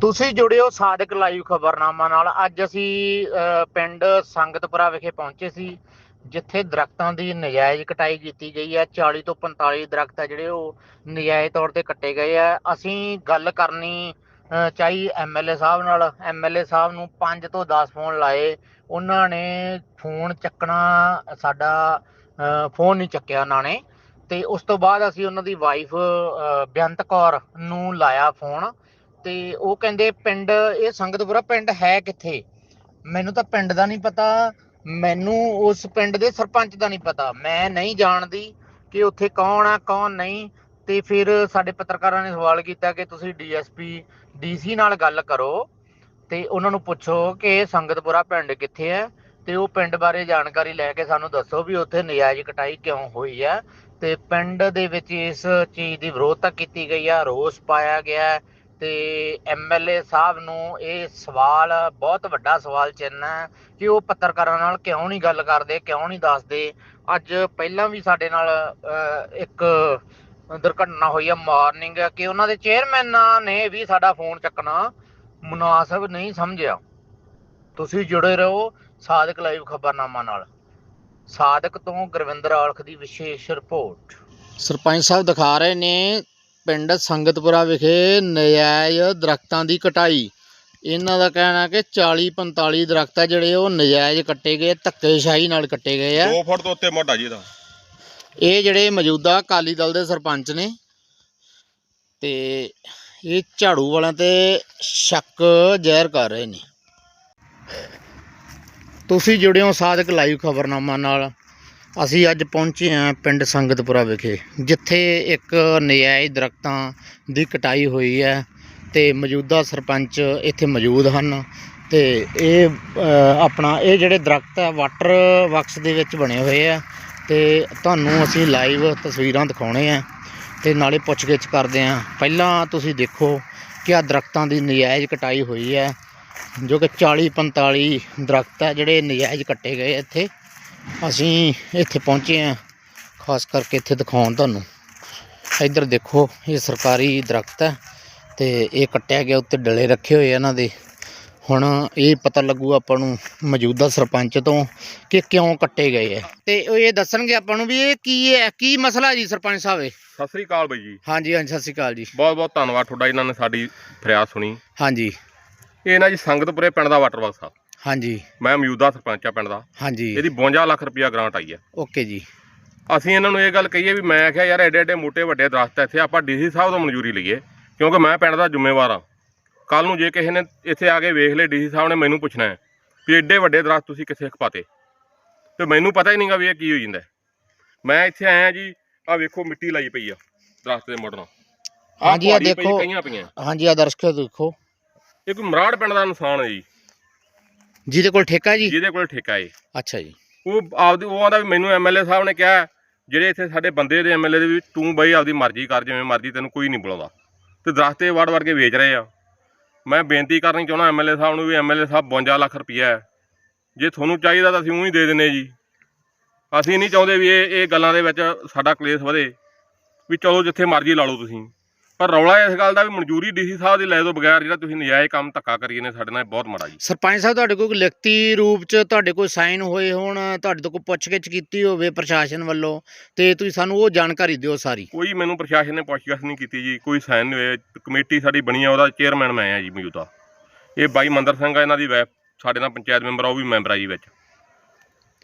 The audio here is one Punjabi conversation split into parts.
ਤੁਸੀਂ ਜੁੜਿਓ ਸਾਦਕ ਲਾਈਵ ਖਬਰਨਾਮਾ ਨਾਲ। ਅੱਜ ਅਸੀਂ ਪਿੰਡ ਸੰਗਤਪੁਰਾ ਵਿਖੇ ਪਹੁੰਚੇ ਸੀ ਜਿੱਥੇ ਦਰਖਤਾਂ ਦੀ ਨਜਾਇਜ਼ ਕਟਾਈ ਕੀਤੀ ਗਈ ਹੈ। 40 ਤੋਂ 45 ਦਰਖਤ ਆ ਜਿਹੜੇ ਉਹ ਨਜਾਇਜ਼ ਤੌਰ ਤੇ ਕੱਟੇ ਗਏ ਆ। ਅਸੀਂ ਗੱਲ ਕਰਨੀ ਅ, ਚਾਹੀ ਐਮਐਲਏ ਸਾਹਿਬ ਨਾਲ। ਐਮਐਲਏ ਸਾਹਿਬ ਨੂੰ 5 ਤੋਂ 10 ਫੋਨ ਲਾਏ। ਉਹਨਾਂ ਨੇ ਫੋਨ ਚੱਕਣਾ ਸਾਡਾ ਫੋਨ ਨਹੀਂ ਚੱਕਿਆ ਉਹਨਾਂ ਨੇ। ਤੇ ਉਸ ਤੋਂ ਬਾਅਦ ਅਸੀਂ ਉਹਨਾਂ ਦੀ ਵਾਈਫ ਬੇਅੰਤ ਕੌਰ ਨੂੰ ਲਾਇਆ ਫੋਨ। ਤੇ ਉਹ ਕਹਿੰਦੇ ਪਿੰਡ, ਇਹ ਸੰਗਤਪੁਰਾ ਪਿੰਡ ਹੈ ਕਿੱਥੇ? ਮੈਨੂੰ ਤਾਂ ਪਿੰਡ ਦਾ ਨਹੀਂ ਪਤਾ, ਮੈਨੂੰ ਉਸ ਪਿੰਡ ਦੇ ਸਰਪੰਚ ਦਾ ਨਹੀਂ ਪਤਾ। ਮੈਂ ਨਹੀਂ ਜਾਣਦੀ ਕਿ ਉੱਥੇ ਕੌਣ ਆ, ਕੌਣ ਨਹੀਂ। ਤੇ ਫਿਰ ਸਾਡੇ ਪੱਤਰਕਾਰਾਂ ਨੇ ਸਵਾਲ ਕੀਤਾ ਕਿ ਤੁਸੀਂ ਡੀਐਸਪੀ, ਡੀਸੀ ਨਾਲ ਗੱਲ ਕਰੋ ਤੇ ਉਹਨਾਂ ਨੂੰ ਪੁੱਛੋ ਕਿ ਸੰਗਤਪੁਰਾ ਪਿੰਡ ਕਿੱਥੇ ਹੈ ਤੇ ਉਹ ਪਿੰਡ ਬਾਰੇ ਜਾਣਕਾਰੀ ਲੈ ਕੇ ਸਾਨੂੰ ਦੱਸੋ ਵੀ ਉੱਥੇ ਨਜਾਇਜ਼ ਕਟਾਈ ਕਿਉਂ ਹੋਈ ਹੈ। ਤੇ ਪਿੰਡ ਦੇ ਵਿੱਚ ਇਸ ਚੀਜ਼ ਦੀ ਵਿਰੋਧਤਾ ਕੀਤੀ ਗਈ ਆ, ਰੋਸ ਪਾਇਆ ਗਿਆ ਹੈ। ਤੇ ਐਮਐਲਏ ਸਾਹਿਬ ਨੂੰ ਇਹ ਸਵਾਲ, ਬਹੁਤ ਵੱਡਾ ਸਵਾਲ ਚਿੰਨ੍ਹ ਹੈ ਕਿ ਉਹ ਪੱਤਰਕਾਰਾਂ ਨਾਲ ਕਿਉਂ ਨਹੀਂ ਗੱਲ ਕਰਦੇ, ਕਿਉਂ ਨਹੀਂ ਦੱਸਦੇ। ਅੱਜ ਪਹਿਲਾਂ ਵੀ ਸਾਡੇ ਨਾਲ ਇੱਕ ਦੁਰਘਟਨਾ ਹੋਈ ਹੈ ਮਾਰਨਿੰਗ ਕਿ ਉਹਨਾਂ ਦੇ ਚੇਅਰਮੈਨ ਨੇ ਵੀ ਸਾਡਾ ਫੋਨ ਚੱਕਣਾ। ਮੁਨਾਸਬ ਨਹੀਂ ਸਮਝਿਆ। ਤੁਸੀਂ ਜੁੜੇ ਰਹੋ ਸਾਦਕ ਲਾਈਵ ਖਬਰਨਾਮਾ ਨਾਲ। ਸਾਦਕ ਤੋਂ ਗੁਰਵਿੰਦਰ ਔਲਖ ਦੀ ਵਿਸ਼ੇਸ਼ ਰਿਪੋਰਟ। ਸਰਪੰਚ ਸਾਹਿਬ ਦਿਖਾ ਰਹੇ ਨੇ ਪਿੰਡ ਸੰਗਤਪੁਰਾ ਵਿਖੇ ਨਜਾਇਜ਼ ਦਰਖਤਾਂ ਦੀ ਕਟਾਈ। ਇਹਨਾਂ ਦਾ ਕਹਿਣਾ ਕਿ 40 45 ਦਰਖਤ ਆ ਜਿਹੜੇ ਉਹ ਨਜਾਇਜ਼ ਕੱਟੇ ਗਏ ਧੱਕੇਸ਼ਾਹੀ ਨਾਲ ਕੱਟੇ ਗਏ ਆ। 2 ਫੁੱਟ ਤੋਂ ਉੱਤੇ ਮੋਢਾ ਜੀ ਇਹਦਾ। ਇਹ ਜਿਹੜੇ ਮੌਜੂਦਾ ਅਕਾਲੀ ਦਲ ਦੇ ਸਰਪੰਚ ਨੇ ਤੇ ਇਹ ਝਾੜੂ ਵਾਲਿਆਂ ਤੇ ਸ਼ੱਕ ਜ਼ਾਹਿਰ ਕਰ ਰਹੇ ਨੇ। ਤੁਸੀਂ ਜੁੜਿਓ ਸਾਦਕ ਲਾਈਵ ਖਬਰਨਾਮਾ ਨਾਲ। ਅਸੀਂ ਅੱਜ ਪਹੁੰਚੇ ਹਾਂ ਪਿੰਡ ਸੰਗਤਪੁਰਾ ਵਿਖੇ ਜਿੱਥੇ ਇੱਕ ਨਜਾਇਜ਼ ਦਰਖਤਾਂ ਦੀ ਕਟਾਈ ਹੋਈ ਹੈ ਤੇ ਮੌਜੂਦਾ ਸਰਪੰਚ ਇੱਥੇ ਮੌਜੂਦ ਹਨ ਤੇ ਇਹ ਅ, ਆਪਣਾ ਇਹ ਜਿਹੜੇ ਦਰਖਤ ਹੈ ਵਾਟਰ ਵਕਸ ਦੇ ਵਿੱਚ ਬਣੇ ਹੋਏ ਆ ਤੇ ਤੁਹਾਨੂੰ ਅਸੀਂ ਲਾਈਵ ਤਸਵੀਰਾਂ ਦਿਖਾਉਣੇ ਆ ਤੇ ਨਾਲੇ ਪੁੱਛਗਿੱਛ ਕਰਦੇ ਆ ਪਹਿਲਾਂ ਤੁਸੀਂ ਦੇਖੋ ਕਿ ਆ ਦਰਖਤਾਂ ਦੀ ਨਜਾਇਜ਼ ਕਟਾਈ ਹੋਈ ਹੈ ਜੋ ਕਿ 40 45 ਦਰਖਤ ਹੈ ਜਿਹੜੇ ਨਜਾਇਜ਼ ਕੱਟੇ ਗਏ ਇੱਥੇ। ਅਸੀਂ ਇੱਥੇ ਪਹੁੰਚੇ ਆ ਖਾਸ ਕਰਕੇ ਇੱਥੇ ਦਿਖਾਉਣ ਤੁਹਾਨੂੰ। ਇੱਧਰ ਦੇਖੋ ਇਹ ਸਰਕਾਰੀ ਦਰਖਤ ਹੈ ਤੇ ਇਹ ਕੱਟਿਆ ਗਿਆ ਉੱਤੇ ਡਲੇ ਰੱਖੇ ਹੋਏ ਇਹਨਾਂ ਦੇ। ਹੁਣ ਇਹ ਪਤਾ ਲੱਗੂ ਆਪਾਂ ਨੂੰ ਮੌਜੂਦਾ ਸਰਪੰਚ ਤੋਂ ਕਿ ਕਿਉਂ ਕੱਟੇ ਗਏ ਆ। ਤੇ ਉਹ ਇਹ ਦੱਸਣਗੇ ਆਪਾਂ ਨੂੰ ਵੀ ਇਹ ਕੀ ਹੈ ਕੀ ਮਸਲਾ ਜੀ ਸਰਪੰਚ ਸਾਹਿਬ ਇਹ? ਸਤਿ ਸ੍ਰੀ ਅਕਾਲ ਬਾਈ ਜੀ। ਹਾਂਜੀ ਹਾਂਜੀ ਸਤਿ ਸ਼੍ਰੀ ਅਕਾਲ ਜੀ। ਬਹੁਤ ਬਹੁਤ ਧੰਨਵਾਦ ਤੁਹਾਡਾ ਇਹਨਾਂ ਨੇ ਸਾਡੀ ਫਰਿਆਦ ਸੁਣੀ। ਹਾਂਜੀ। ਇਹ ਨਾ ਜੀ ਸੰਗਤਪੁਰੇ ਪਿੰਡ ਦਾ ਵਾਟਰ ਵਰਕਸ ਆ ਹਾਂਜੀ। ਮੈਂ ਮੌਜੂਦਾ ਸਰਪੰਚ ਆ ਪਿੰਡ ਦਾ। ਹਾਂਜੀ। ਇਹਦੀ 52 ਲੱਖ ਰੁਪਇਆ ਗ੍ਰਾਂਟ ਆਈ ਹੈ। ਓਕੇ ਜੀ। ਅਸੀਂ ਇਹਨਾਂ ਨੂੰ ਇਹ ਗੱਲ ਕਹੀਏ ਵੀ ਮੈਂ ਆਖਿਆ ਯਾਰ ਐਡੇ ਐਡੇ ਮੋਟੇ ਵੱਡੇ ਦਰਖਤ ਇੱਥੇ ਆਪਾਂ ਡੀਸੀ ਸਾਹਿਬ ਤੋਂ ਮਨਜ਼ੂਰੀ ਲਈਏ ਕਿਉਂਕਿ ਮੈਂ ਪਿੰਡ ਦਾ ਜ਼ਿੰਮੇਵਾਰ ਆ। ਕੱਲ ਨੂੰ ਜੇ ਕਿਸੇ ਨੇ ਇੱਥੇ ਆ ਕੇ ਵੇਖ ਲਏ ਡੀਸੀ ਸਾਹਿਬ ਨੇ ਮੈਨੂੰ ਪੁੱਛਣਾ ਹੈ ਵੀ ਐਡੇ ਵੱਡੇ ਦਰਖਤ ਤੁਸੀਂ ਕਿੱਥੇ ਖਪਾਤੇ? ਤੇ ਮੈਨੂੰ ਪਤਾ ਹੀ ਨਹੀਂਗਾ ਵੀ ਇਹ ਕੀ ਹੋ ਜਾਂਦਾ। ਮੈਂ ਇੱਥੇ ਆਇਆ ਜੀ ਆ ਵੇਖੋ ਮਿੱਟੀ ਲਾਈ ਪਈ ਆ ਦਰਖਤ ਦੇ ਆਹ ਹਾਂਜੀ, ਪਈ, ਦੇਖੋ। ਹਾਂਜੀ ਆ ਦਰਸ਼ਕੋ ਦੇਖੋ। ਇਹ ਕੋਈ ਮਰਾੜ ਪਿੰਡ ਦਾ ਇਨਸਾਨ ਹੈ ਜੀ। ਜਿਹਦੇ ਕੋਲ ਠੇਕਾ ਜੀ? ਜਿਹਦੇ ਕੋਲ ਠੇਕਾ ਏ ਅੱਛਾ ਜੀ। ਉਹ ਆਪਦੀ ਉਹ ਆਂਦਾ ਵੀ ਮੈਨੂੰ ਐਮਐਲਏ ਸਾਹਿਬ ਨੇ ਕਿਹਾ ਜਿਹੜੇ ਇੱਥੇ ਸਾਡੇ ਬੰਦੇ ਦੇ ਐਮਐਲਏ ਦੇ ਵੀ ਤੂੰ ਬਈ ਆਪਦੀ ਮਰਜ਼ੀ ਕਰ ਜਿਵੇਂ ਮਰਜ਼ੀ ਤੈਨੂੰ ਕੋਈ ਨਹੀਂ ਬੁਲਾਉਂਦਾ। ਤੇ ਦਰਖਤੇ ਵੜ ਵੜ ਕੇ ਵੇਚ ਰਹੇ ਆ। ਮੈਂ ਬੇਨਤੀ ਕਰਨੀ ਚਾਹੁੰਦਾ ਐਮਐਲਏ ਸਾਹਿਬ ਨੂੰ ਵੀ ਐਮਐਲਏ ਸਾਹਿਬ 52 ਲੱਖ ਰੁਪਈਆ ਹੈ। ਜੇ ਤੁਹਾਨੂੰ ਚਾਹੀਦਾ ਤਾਂ ਅਸੀਂ ਉਹੀ ਦੇ ਦਿੰਨੇ ਜੀ। ਅਸੀਂ ਨਹੀਂ ਚਾਹੁੰਦੇ ਵੀ ਇਹ ਇਹ ਗੱਲਾਂ ਦੇ ਵਿੱਚ ਸਾਡਾ ਕਲੇਸ਼ ਵਧੇ। ਵੀ ਚਲੋ ਜਿੱਥੇ ਮਰਜ਼ੀ ਲਾ ਲਓ ਤੁਸੀਂ। ਪਰ ਰੌਲਾ ਇਸ ਗੱਲ ਦਾ ਵੀ ਮਨਜ਼ੂਰੀ ਡੀਸੀ ਸਾਹਿਬ ਦੀ ਲੈ ਤੋਂ ਬਗੈਰ ਜਿਹੜਾ ਤੁਸੀਂ ਨਜਾਇਜ਼ ਕੰਮ ਧੱਕਾ ਕਰੀਏ ਨੇ ਸਾਡੇ ਨਾਲ ਬਹੁਤ ਮਾੜਾ ਜੀ। ਸਰਪੰਚ ਸਾਹਿਬ ਤੁਹਾਡੇ ਕੋਲ ਲਿਖਤੀ ਰੂਪ ਚ ਤੁਹਾਡੇ ਕੋਲ ਸਾਈਨ ਹੋਏ ਹੋਣ ਤੁਹਾਡੇ ਤੋਂ ਕੋਈ ਪੁੱਛਗਿੱਛ ਕੀਤੀ ਹੋਵੇ ਪ੍ਰਸ਼ਾਸਨ ਵੱਲੋਂ ਤੇ ਤੁਸੀਂ ਸਾਨੂੰ ਉਹ ਜਾਣਕਾਰੀ ਦਿਓ ਸਾਰੀ। ਕੋਈ ਮੈਨੂੰ ਪ੍ਰਸ਼ਾਸਨ ਨੇ ਪੁੱਛਗਿੱਛ ਨਹੀਂ ਕੀਤੀ ਜੀ ਕੋਈ ਸਾਈਨ ਨਹੀਂ ਹੋਏ ਕਮੇਟੀ ਸਾਡੀ ਬਣੀ ਆ ਉਹਦਾ ਚੇਅਰਮੈਨ ਮੈਂ ਆ ਜੀ ਮੌਜੂਦਾ। ਇਹ ਬਾਈ ਮੰਦਰ ਸਿੰਘ ਆ ਇਹਨਾਂ ਦੀ ਸਾਡੇ ਨਾਲ ਪੰਚਾਇਤ ਮੈਂਬਰ ਆ ਉਹ ਵੀ ਮੈਂਬਰ ਆ ਜੀ ਵਿੱਚ।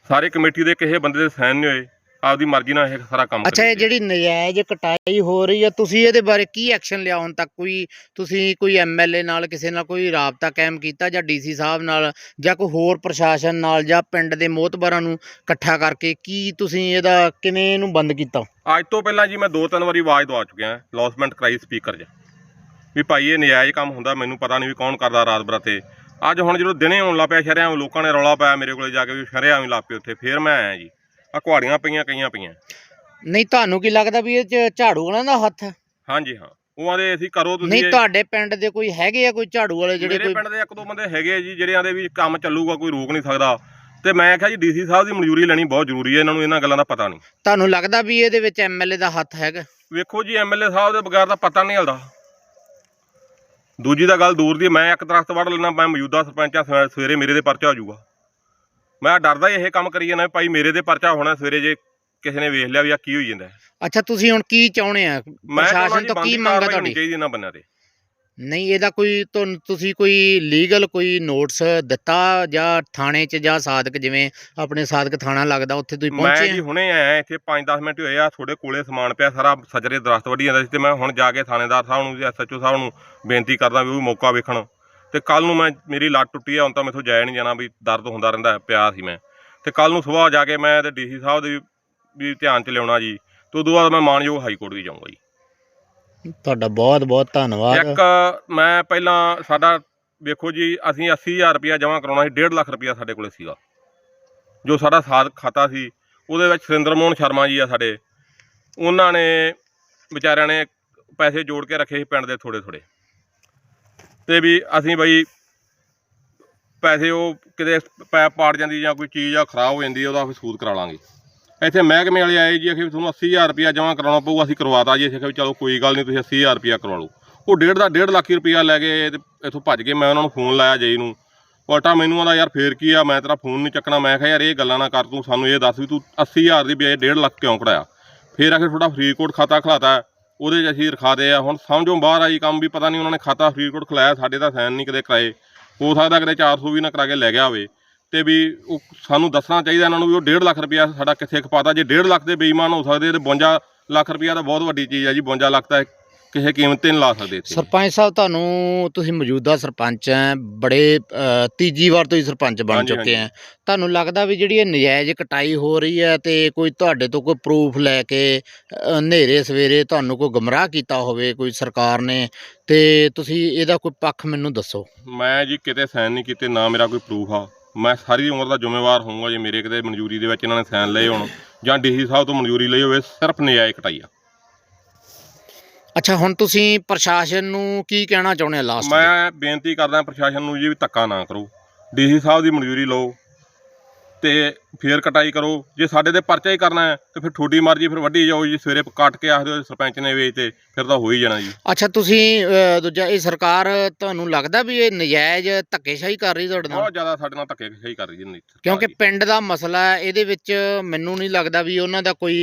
ਸਾਰੇ ਕਮੇਟੀ ਦੇ ਕਿਸੇ ਬੰਦੇ ਦੇ ਸਾਈਨ ਨਹੀਂ ਹੋਏ। ਆਪਦੀ ਮਰਜ਼ੀ ਨਾਲ ਇਹ ਸਾਰਾ ਕੰਮ ਅੱਛਾ ਇਹ। ਜਿਹੜੀ ਨਜਾਇਜ਼ ਕਟਾਈ ਹੋ ਰਹੀ ਹੈ ਤੁਸੀਂ ਇਹਦੇ ਬਾਰੇ ਕੀ ਐਕਸ਼ਨ ਲਿਆ ਹੁਣ ਤੱਕ? ਕੋਈ ਤੁਸੀਂ ਕੋਈ ਐਮਐਲਏ ਨਾਲ ਕਿਸੇ ਨਾਲ ਕੋਈ ਰਾਬਤਾ ਕਾਇਮ ਕੀਤਾ ਜਾਂ ਡੀਸੀ ਸਾਹਿਬ ਨਾਲ ਜਾਂ ਕੋਈ ਹੋਰ ਪ੍ਰਸ਼ਾਸਨ ਨਾਲ ਜਾਂ ਪਿੰਡ ਦੇ ਮੋਹਤਬਰਾਂ ਨੂੰ ਇਕੱਠਾ ਕਰਕੇ ਕੀ ਤੁਸੀਂ ਇਹਦਾ ਕਿਵੇਂ ਇਹਨੂੰ ਬੰਦ ਕੀਤਾ? ਅੱਜ ਤੋਂ ਪਹਿਲਾਂ ਜੀ ਮੈਂ ਦੋ ਤਿੰਨ ਵਾਰੀ ਆਵਾਜ਼ ਦਵਾ ਚੁੱਕਿਆ ਲੌਸਮੈਂਟ ਕਰਾਈ ਸਪੀਕਰ 'ਚ। ਵੀ ਭਾਈ ਇਹ ਨਜਾਇਜ਼ ਕੰਮ ਹੁੰਦਾ ਮੈਨੂੰ ਪਤਾ ਨਹੀਂ ਵੀ ਕੌਣ ਕਰਦਾ ਰਾਤ ਬਰਾਤੇ ਅੱਜ ਹੁਣ ਜਦੋਂ ਦਿਨੇ ਆਉਣ ਲੱਗ ਪਿਆ ਸ਼ਰਿਆਂ ਲੋਕਾਂ ਨੇ ਰੌਲਾ ਪਾਇਆ ਮੇਰੇ ਕੋਲੇ ਜਾ ਕੇ ਵੀ ਸ਼ਰਿਆਂ ਵੀ ਲੱਗ ਪਏ ਉੱਥੇ ਫੇਰ ਮੈਂ ਆਇਆ ਜੀ। ਆ ਕੁਹਾੜੀਆਂ ਪਈਆਂ ਕਈਆਂ ਪਈਆਂ। ਨਹੀਂ ਤੁਹਾਨੂੰ ਕੀ ਲੱਗਦਾ ਵੀ ਇਹ 'ਚ ਝਾੜੂ ਵਾਲਿਆਂ ਦਾ ਹੱਥ? ਹੈ ਹਾਂਜੀ ਹਾਂ। ਉਹ ਆਂਦੇ ਅਸੀਂ ਕਰੋ ਤੁਸੀਂ ਨਹੀਂ ਇਹ- ਤੁਹਾਡੇ ਪਿੰਡ ਦੇ ਕੋਈ ਹੈਗੇ ਆ ਕੋਈ ਝਾੜੂ ਵਾਲੇ ਜਿਹੜੇ ਮੇਰੇ ਕੋਈ ਪਿੰਡ ਦੇ ਇੱਕ ਦੋ ਬੰਦੇ ਹੈਗੇ ਆ ਜੀ ਜਿਹੜਿਆਂ ਦੇ ਵੀ ਕੰਮ ਚੱਲੂਗਾ ਕੋਈ ਰੋਕ ਨਹੀਂ ਸਕਦਾ। ਤੇ ਮੈਂ ਆਖਿਆ ਜੀ ਡੀਸੀ ਸਾਹਿਬ ਦੀ ਮਨਜ਼ੂਰੀ ਲੈਣੀ ਬਹੁਤ ਜ਼ਰੂਰੀ ਹੈ ਇਹਨਾਂ ਨੂੰ ਇਹਨਾਂ ਗੱਲਾਂ ਦਾ ਪਤਾ ਨਹੀਂ। ਤੁਹਾਨੂੰ ਲੱਗਦਾ ਵੀ ਇਹਦੇ ਵਿੱਚ ਐਮਐਲਏ ਦਾ ਹੱਥ ਹੈਗਾ? ਵੇਖੋ ਜੀ ਐਮਐਲਏ ਸਾਹਿਬ ਦੇ ਬਗੈਰ ਤਾਂ ਪਤਾ ਨਹੀਂ ਹਿਲਦਾ। ਦੂਜੀ ਦਾ ਗੱਲ ਦੂਰ ਦੀ ਮੈਂ ਇੱਕ ਦਰਖਤ ਵੱਢ ਲੈਣਾ ਮੈਂ ਮੌਜੂਦਾ ਸਰਪੰਚ ਆ ਸਵੇ- ਸਵੇਰੇ ਮੇਰੇ ਦੇ ਪਰਚਾ ਹੋ ਜਾਊਗਾ। ਮੈਂ ਡਰਦਾ ਇਹ ਕੰਮ ਕਰੀ ਜਾਂਦਾ ਭਾਈ ਮੇਰੇ ਦੇ ਪਰਚਾ ਹੋਣਾ ਸਵੇਰੇ ਜੇ ਕਿਸੇ ਨੇ ਵੇਖ ਲਿਆ ਵੀ ਆ ਕੀ ਹੋਈ ਜਾਂਦਾ। ਅੱਛਾ ਤੁਸੀਂ ਹੁਣ ਕੀ ਚਾਹੁੰਦੇ ਆ ਮੈਂ ਪ੍ਰਸ਼ਾਸਨ ਜੀ ਤੋਂ ਕੀ ਮੰਗ ਹੋਣੀ ਤੁਹਾਡੀ ਚਾਹੀਦੀ ਇਹਨਾਂ ਬੰਨਿਆਂ ਤੇ ਨਹੀਂ ਇਹਦਾ ਕੋਈ ਤੁਸੀਂ ਕੋਈ ਲੀਗਲ ਕੋਈ ਨੋਟਿਸ ਦਿੱਤਾ ਜਾਂ ਥਾਣੇ 'ਚ ਜਾਂ ਸਾਦਕ ਜਿਵੇਂ ਆਪਣੇ ਸਾਦਕ ਥਾਣਾ ਲੱਗਦਾ ਉੱਥੇ ਤੁਸੀਂ ਮੈਂ ਪਹੁੰਚੇ ਜੀ ਆ? ਹੁਣੇ ਆਇਆ ਇੱਥੇ 5-10 ਮਿੰਟ ਹੋਏ ਆ ਤੁਹਾਡੇ ਕੋਲੇ ਸਮਾਨ ਪਿਆ ਸਾਰਾ ਸਜਰੇ ਦਰਖਤ ਵੱਢੀ ਜਾਂਦਾ ਸੀ ਤੇ ਮੈਂ ਹੁਣ ਜਾ ਕੇ ਥਾਣੇਦਾਰ ਸਾਹਿਬ ਨੂੰ ਐਸਐਚਓ ਸਾਹਿਬ ਨੂੰ ਬੇਨਤੀ ਕਰਦਾ ਵੀ ਉਹ ਮੌਕਾ ਵੇਖਣ ਤੇ ਕੱਲ ਨੂੰ ਮੈਂ ਮੇਰੀ ਲੱਤ ਟੁੱਟੀ ਆ ਹੁਣ ਤਾਂ ਮੈਥੋਂ ਜਾਇਆ ਨਹੀਂ ਜਾਣਾ ਵੀ ਦਰਦ ਹੁੰਦਾ ਰਹਿੰਦਾ ਪਿਆ ਸੀ ਮੈਂ। ਤੇ ਕੱਲ ਨੂੰ ਸਵੇਰ ਜਾ ਕੇ ਮੈਂ ਤੇ ਡੀਸੀ ਸਾਹਿਬ ਦੇ ਵੀ- ਧਿਆਨ ਚ ਲਿਆਉਣਾ ਜੀ ਤੇ ਉਦੋਂ ਬਾਅਦ ਮੈਂ ਮਾਨਯੋਗ ਹਾਈ ਕੋਰਟ ਵੀ ਜਾਊਂਗਾ ਜੀ। ਤੁਹਾਡਾ ਬਹੁਤ ਬਹੁਤ ਧੰਨਵਾਦ। ਇੱਕ ਮੈਂ ਪਹਿਲਾਂ ਸਾਡਾ ਵੇਖੋ ਜੀ ਅਸੀਂ 80000 ਰੁਪਇਆ ਜਮ੍ਹਾਂ ਕਰਾਉਣਾ ਸੀ 1.5 ਲੱਖ ਰੁਪਇਆ ਸਾਡੇ ਕੋਲੇ ਸੀਗਾ। ਜੋ ਸਾਡਾ ਸਾਧ ਖਾਤਾ ਸੀ ਉਹਦੇ ਵਿੱਚ ਸੁਰਿੰਦਰ ਮੋਹਨ ਸ਼ਰਮਾ ਜੀ ਆ ਸਾਡੇ। ਉਹਨਾਂ ਨੇ ਵਿਚਾਰਿਆਂ ਨੇ ਪੈਸੇ ਜੋੜ ਕੇ ਰੱਖੇ ਸੀ ਪਿੰਡ ਦੇ ਥੋੜੇ ਥੋੜੇ ਤੇ ਵੀ ਅਸੀਂ ਬਈ ਪੈਸੇ ਉਹ ਕਿਤੇ ਪੈਪ ਪਾੜ ਜਾਂਦੀ ਜਾਂ ਕੋਈ ਚੀਜ਼ ਆ ਖਰਾਬ ਹੋ ਜਾਂਦੀ ਉਹਦਾ ਅਸੀਂ ਸੂਦ ਕਰਾ ਲਾਂਗੇ। ਇੱਥੇ ਮਹਿਕਮੇ ਵਾਲੇ ਆਏ ਜੀ ਅਖੇ ਤੁਹਾਨੂੰ 80000 ਰੁਪਇਆ ਜਮ੍ਹਾਂ ਕਰਾਉਣਾ ਪਊ ਅਸੀਂ ਕਰਵਾਤਾ ਜੀ, ਅਸੀਂ ਕਿਹਾ ਵੀ ਚਲੋ ਕੋਈ ਗੱਲ ਨਹੀਂ, ਤੁਸੀਂ 80000 ਰੁਪਇਆ ਕਰਵਾ ਲਓ। ਉਹ ਡੇਢ ਦਾ ਡੇਢ ਲੱਖ ਰੁਪਇਆ ਲੈ ਕੇ ਤੇ ਇੱਥੋਂ ਭੱਜ ਕੇ ਮੈਂ ਉਹਨਾਂ ਨੂੰ ਫੋਨ ਲਾਇਆ ਜਈ ਨੂੰ। ਉਲਟਾ ਮੈਨੂੰ ਆਂਦਾ ਯਾਰ ਫੇਰ ਕੀ ਆ, ਮੈਂ ਤੇਰਾ ਫੋਨ ਨਹੀਂ ਚੱਕਣਾ। ਮੈਂ ਕਿਹਾ, ਯਾਰ ਇਹ ਗੱਲਾਂ ਨਾ ਕਰ, ਤੂੰ ਸਾਨੂੰ ਇਹ ਦੱਸ ਵੀ ਤੂੰ 80000 ਦੀ ਬਜਾਏ ਡੇਢ ਲੱਖ ਕਿਉਂ ਕਢਾਇਆ? ਫੇਰ ਆਖੇ ਤੁਹਾਡਾ ਫਰੀਦਕੋਟ ਖਾਤਾ ਖਲਾਤਾ। ਉਹਦੇ 'ਚ ਅਸੀਂ ਰਖਾ ਦੇ ਆ। ਹੁਣ ਸਮਝੋ ਬਾਹਰ ਆਈ ਕੰਮ ਵੀ ਪਤਾ ਨਹੀਂ ਉਹਨਾਂ ਨੇ ਖਾਤਾ ਫਰੀਦਕੋਟ ਖਲਾਇਆ, ਸਾਡੇ ਤਾਂ ਸਾਈਨ ਨਹੀਂ ਕਦੇ ਕਰਾਏ। ਹੋ ਸਕਦਾ ਕਿਤੇ 400 ਵੀ ਨਾ ਕਰਾ ਕੇ ਲੈ ਗਿਆ ਹੋਵੇ। ਤੇ ਵੀ ਉਹ ਸਾਨੂੰ ਦੱਸਣਾ ਚਾਹੀਦਾ ਇਹਨਾਂ ਨੂੰ ਵੀ ਉਹ 1.5 ਲੱਖ ਰੁਪਇਆ ਸਾਡਾ ਕਿੱਥੇ ਖਪਾਤਾ। ਜੇ 1.5 ਲੱਖ ਦੇ ਬੇਈਮਾਨ ਹੋ ਸਕਦੇ ਤੇ 52 ਲੱਖ ਰੁਪਇਆ ਤਾਂ ਬਹੁਤ ਵੱਡੀ ਚੀਜ਼ ਹੈ ਜੀ 52 ਲੱਖ ਤਾਂ ਕਿਸੇ ਕੀਮਤ ਤੇ ਨਹੀਂ ਲਾ ਸਕਦੇ ਇੱਥੇ। ਸਰਪੰਚ ਸਾਹਿਬ ਤੁਹਾਨੂੰ ਤੁਸੀਂ ਮੌਜੂਦਾ ਸਰਪੰਚ ਹੈ ਬੜੇ ਅ, ਤੀਜੀ ਵਾਰ ਤੁਸੀਂ ਸਰਪੰਚ ਬਣ ਹਾਂਜੀ, ਚੁੱਕੇ ਆ ਤੁਹਾਨੂੰ ਲੱਗਦਾ ਵੀ ਜਿਹੜੀ ਇਹ ਨਜਾਇਜ਼ ਕਟਾਈ ਹੋ ਰਹੀ ਹੈ ਤੇ ਕੋਈ ਤੁਹਾਡੇ ਤੋਂ ਕੋਈ ਪ੍ਰੂਫ ਲੈ ਕੇ ਅ, ਹਨੇਰੇ ਸਵੇਰੇ ਤੁਹਾਨੂੰ ਕੋਈ ਗਮਰਾਹ ਕੀਤਾ ਹੋਵੇ ਕੋਈ ਸਰਕਾਰ ਨੇ ਤੇ ਤੁਸੀਂ ਇਹਦਾ ਕੋਈ ਪੱਖ ਮੈਨੂੰ ਦੱਸੋ। ਮੈਂ ਜੀ ਕਿਤੇ ਸਾਈਨ ਨਹੀਂ ਕੀਤੇ ਨਾ ਮੇਰਾ ਕੋਈ ਪ੍ਰੂਫ ਆ। ਮੈਂ ਸਾਰੀ ਉਮਰ ਦਾ ਜ਼ਿੰਮੇਵਾਰ ਹੋਊਂਗਾ ਜੇ ਮੇਰੇ ਕਿਤੇ ਮਨਜ਼ੂਰੀ ਦੇ ਵਿੱਚ ਇਹਨਾਂ ਨੇ ਸਾਈਨ ਲਏ ਹੋਣ ਜਾਂ ਡੀਸੀ ਸਾਹਿਬ ਤੋਂ ਮਨਜ਼ੂਰੀ ਲਈ ਹੋਵੇ ਸਿਰਫ ਨਜਾਇਜ਼ ਕਟਾਈ ਆ। ਅੱਛਾ ਹੁਣ ਤੁਸੀਂ ਪ੍ਰਸ਼ਾਸਨ ਨੂੰ ਕੀ ਕਹਿਣਾ ਚਾਹੁੰਦੇ ਆ ਲਾਸਟ ਮੈਂ ਬੇਨਤੀ ਕਰਦਾ ਪ੍ਰਸ਼ਾਸਨ ਨੂੰ ਜੀ ਵੀ ਧੱਕਾ ਨਾ ਕਰੋ। ਡੀਸੀ ਸਾਹਿਬ ਦੀ ਮਨਜ਼ੂਰੀ ਲਓ ਤੇ ਫੇਰ ਕਟਾਈ ਕਰੋ। ਜੇ ਸਾਡੇ ਤੇ ਪਰਚਾ ਹੀ ਕਰਨਾ ਹੈ ਤੇ ਫਿਰ ਤੁਹਾਡੀ ਮਰਜ਼ੀ ਫਿਰ ਵੱਢੀ ਜਾਓ ਜੀ ਸਵੇਰੇ ਕੱਟ ਕੇ ਆਖਦੇ ਸਰਪੰਚ ਨੇ ਵੇਚਤੇ ਫਿਰ ਤਾਂ ਹੋ ਹੀ ਜਾਣਾ ਜੀ। ਅੱਛਾ ਤੁਸੀਂ ਦੂਜਾ ਇਹ ਸਰਕਾਰ ਤੁਹਾਨੂੰ ਲੱਗਦਾ ਵੀ ਇਹ ਨਜਾਇਜ਼ ਧੱਕੇਸ਼ਾਹੀ ਕਰ ਰਹੀ ਤੁਹਾਡੇ ਨਾਲ? ਬਹੁਤ ਜ਼ਿਆਦਾ ਸਾਡੇ ਨਾਲ ਧੱਕੇ ਕਰ ਰਹੀ ਜੀ ਸਰਕਾਰ ਕਿਉਂਕਿ ਜੀ। ਪਿੰਡ ਦਾ ਮਸਲਾ ਹੈ ਇਹਦੇ ਵਿੱਚ ਮੈਨੂੰ ਨਹੀਂ ਲੱਗਦਾ ਵੀ ਉਹਨਾਂ ਦਾ ਕੋਈ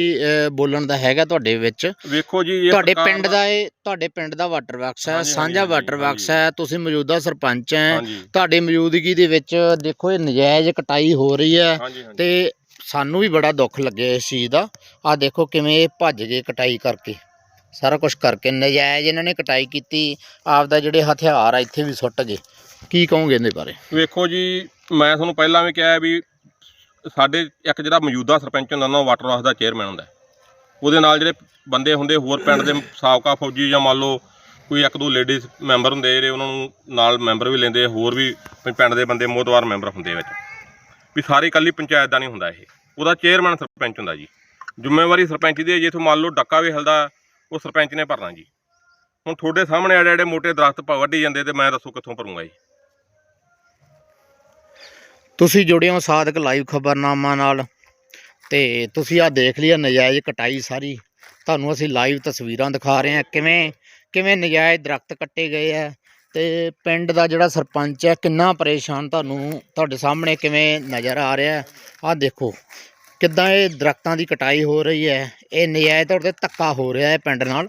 ਬੋਲਣ ਦਾ ਹੈਗਾ ਤੁਹਾਡੇ ਵਿੱਚ। ਵੇਖੋ ਜੀ ਇਹ ਤੁਹਾਡੇ ਸਰਕਾਰ ਪਿੰਡ ਦਾ ਇਹ ਤੁਹਾਡੇ ਪਿੰਡ ਦਾ ਵਾਟਰ ਵਰਕਸ ਹੈ ਹਾਂਜੀ, ਹਾਂਜੀ, ਸਾਂਝਾ ਹਾਂਜੀ, ਵਾਟਰ ਵਰਕਸ ਹਾਂਜੀ। ਹੈ ਤੁਸੀਂ ਮੌਜੂਦਾ ਸਰਪੰਚ ਹੈ। ਹਾਂਜੀ। ਤੁਹਾਡੀ ਮੌਜੂਦਗੀ ਦੇ ਵਿੱਚ ਦੇਖੋ ਇਹ ਨਜਾਇਜ਼ ਕਟਾਈ ਹੋ ਰਹੀ ਹੈ। ਹਾਂਜੀ ਹਾਂਜੀ। ਤੇ ਸਾਨੂੰ ਵੀ ਬੜਾ ਦੁੱਖ ਲੱਗਿਆ ਇਸ ਚੀਜ਼ ਦਾ। ਆ ਦੇਖੋ ਕਿਵੇਂ ਇਹ ਭੱਜ ਗਏ ਕਟਾਈ ਕਰਕੇ। ਸਾਰਾ ਕੁਝ ਕਰਕੇ, ਨਜਾਇਜ਼ ਇਹਨਾਂ ਨੇ ਕਟਾਈ ਕੀਤੀ, ਆਪਦਾ ਜਿਹੜੇ ਹਥਿਆਰ ਆ ਇੱਥੇ ਵੀ ਸੁੱਟ ਗਏ। ਕੀ ਕਹੋਗੇ ਇਹਦੇ ਬਾਰੇ? ਵੇਖੋ ਜੀ, ਮੈਂ ਤੁਹਾਨੂੰ ਪਹਿਲਾਂ ਵੀ ਕਿਹਾ ਵੀ ਸਾਡੇ ਇੱਕ ਜਿਹੜਾ ਮੌਜੂਦਾ ਸਰਪੰਚ ਹੁੰਦਾ ਨਾ, ਉਹ ਵਾਟਰ ਹਾਊਸ ਦਾ ਚੇਅਰਮੈਨ ਹੁੰਦਾ। ਉਹਦੇ ਨਾਲ ਜਿਹੜੇ ਬੰਦੇ ਹੁੰਦੇ, ਹੋਰ ਪਿੰਡ ਦੇ ਸਾਬਕਾ ਫੌਜੀ ਜਾਂ ਮੰਨ ਲਓ ਕੋਈ ਇੱਕ ਦੋ ਲੇਡੀਜ਼ ਮੈਂਬਰ ਹੁੰਦੇ ਜਿਹੜੇ ਉਹਨਾਂ ਨੂੰ ਨਾਲ ਮੈਂਬਰ ਵੀ ਲੈਂਦੇ, ਹੋਰ ਵੀ ਪਿੰਡ ਦੇ ਬੰਦੇ ਮੋਦਵਾਰ ਮੈਂਬਰ ਹੁੰਦੇ ਵਿੱਚ। ਵੀ ਸਾਰੀ ਇਕੱਲੀ ਪੰਚਾਇਤ ਦਾ ਨਹੀਂ ਹੁੰਦਾ ਇਹ। ਉਹਦਾ ਚੇਅਰਮੈਨ ਸਰਪੰਚ ਹੁੰਦਾ ਜੀ। ਜ਼ਿੰਮੇਵਾਰੀ ਸਰਪੰਚ ਦੀ ਹੈ, ਜੇ ਇੱਥੋਂ ਮੰਨ ਲਓ ਡੱਕਾ ਵੀ ਹਲਦਾ, ਉਹ ਸਰਪੰਚ ਨੇ ਭਰਨਾ ਜੀ। ਹੁਣ ਤੁਹਾਡੇ ਸਾਹਮਣੇ ਐਡੇ ਐਡੇ ਮੋਟੇ ਦਰਖਤ ਪ- ਵੱਢੀ ਜਾਂਦੇ ਤੇ ਮੈਂ ਦੱਸੋ ਕਿੱਥੋਂ ਭਰੂੰਗਾ ਜੀ। ਤੁਸੀਂ ਜੁੜੇ ਹੋ ਸਾਦਕ ਲਾਈਵ ਖਬਰਨਾਮਾ ਨਾਲ ਤੇ ਤੁਸੀਂ ਆ ਦੇਖ ਲਿਆ ਨਜਾਇਜ਼ ਕਟਾਈ ਸਾਰੀ। ਤੁਹਾਨੂੰ ਅਸੀਂ ਲਾਈਵ ਤਸਵੀਰਾਂ ਦਿਖਾ ਰਹੇ ਹਾਂ। ਕਿਵੇਂ ਕਿਵੇਂ ਨਜਾਇਜ਼ ਦਰਖਤ ਕੱਟੇ ਗਏ ਆ ਤੇ ਪਿੰਡ ਦਾ ਜਿਹੜਾ ਸਰਪੰਚ ਹੈ, ਕਿੰਨਾ ਪਰੇਸ਼ਾਨ ਤੁਹਾਨੂੰ ਤੁਹਾਡੇ ਸਾਹਮਣੇ ਕਿਵੇਂ ਨਜ਼ਰ ਆ ਰਿਹਾ ਆਹ ਦੇਖੋ, ਕਿੱਦਾਂ ਇਹ ਦਰਖਤਾਂ ਦੀ ਕਟਾਈ ਹੋ ਰਹੀ ਹੈ, ਇਹ ਨਜਾਇਜ਼ ਤੌਰ ਤੇ ਧੱਕਾ ਹੋ ਰਿਹਾ ਹੈ ਪਿੰਡ ਨਾਲ।